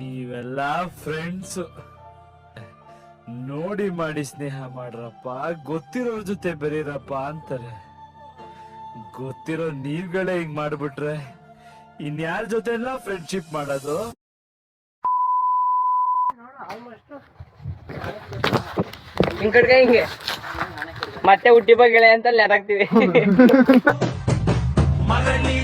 ನೀವೆಲ್ಲ ಫ್ರೆಂಡ್ಸ್ ನೋಡಿ ಮಾಡಿ ಸ್ನೇಹ ಮಾಡ್ರಪ್ಪ. ಗೊತ್ತಿರೋರ್ ಜೊತೆ ಬೆರೀರಪ್ಪ ಅಂತಾರೆ. ಗೊತ್ತಿರೋ ನೀವ್ಗಳೇ ಹಿಂಗ್ ಮಾಡ್ಬಿಟ್ರೆ ಇನ್ಯಾರ ಜೊತೆ ಎಲ್ಲ ಫ್ರೆಂಡ್ಶಿಪ್ ಮಾಡೋದು ಹಿಂಗ್. ಮತ್ತೆ ಹುಟ್ಟಿ ಬಗ್ಗೆ ಅಂತ ನೆತಾಕ್ತಿವಿ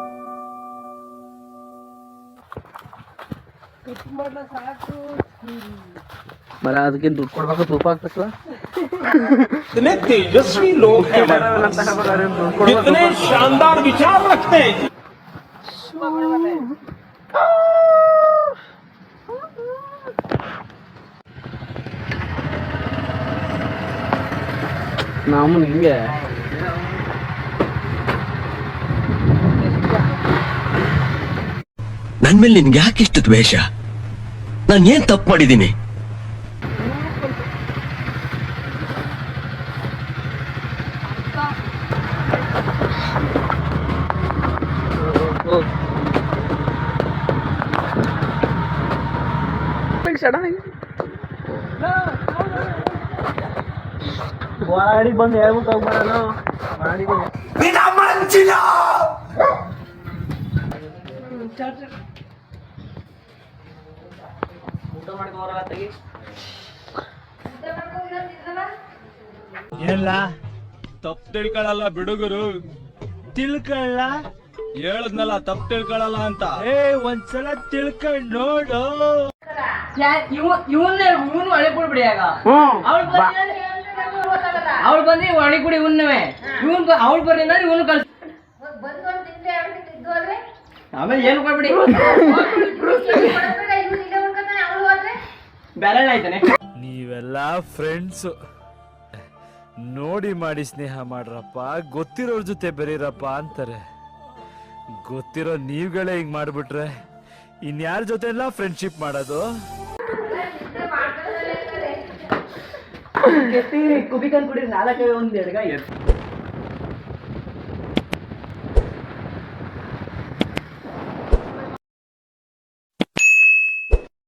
मला आज की दूध कोण बघा तुपाक कसला इतने तेजस्वी लोग हैं। इतने शानदार विचार रखते हैं। नाम नहीं है। ನನ್ ಮೇಲೆ ನಿನ್ಗೆ ಯಾಕೆ ಇಷ್ಟು ದ್ವೇಷ? ನಾನು ಏನ್ ತಪ್ಪು ಮಾಡಿದ್ದೀನಿ? ಬಂದು ಹೇಳ್ಬಿಟ್ಟು ಹೋಗ್ಬಾರಲ್ಲ. ಮಾಡಿದ್ದೀನಿ ಎಲ್ಲ ತಪ್ಪು ತಿಳ್ಕೊಳಲ್ಲ ಬಿಡುಗರು. ತಿಳ್ಕೊಳ್ಳ ಹೇಳದ್ನಲ್ಲ ತಪ್ಪು ತಿಳ್ಕೊಳಲ್ಲ ಅಂತ. ಏ ಒಂದ್ಸಲ ತಿಳ್ಕೊಂಡ್ ನೋಡು. ಇವನ್ನ ಇವನು ಒಳೆ ಕೊಡ್ಬಿಡಿ ಆಗ. ಅವಳು ಬಂದಿ ಅವಳು ಬಂದಿ ಒಳೆ ಕೊಡಿ ಇವನ್ನವೇ. ಇವನ್ ಅವಳು ಬರ್ರಿ ಅಂದ್ರೆ ಇವನು ಕಳ್ಸ ಆಮೇಲೆ ಏನು ಕೊಡ್ಬಿಡಿ ಆಯ್ತಾನೆ ನೀವೆಲ್ಲ ಫ್ರೆಂಡ್ಸ್ ನೋಡಿ ಮಾಡಿ ಸ್ನೇಹ ಮಾಡ್ರಪ್ಪ. ಗೊತ್ತಿರೋರ್ ಜೊತೆ ಬೆರೀರಪ್ಪ ಅಂತಾರೆ. ಗೊತ್ತಿರೋ ನೀವುಗಳೇ ಹಿಂಗ್ ಮಾಡ್ಬಿಟ್ರೆ. ಇನ್ಯಾರ ಜೊತೆ ಎಲ್ಲ ಫ್ರೆಂಡ್ಶಿಪ್ ಮಾಡೋದು ಕುಬಿಕನ್ ಕುಡಿ ನಾಲ್ಕೇ ಒಂದ್ ಎಡ್ಗ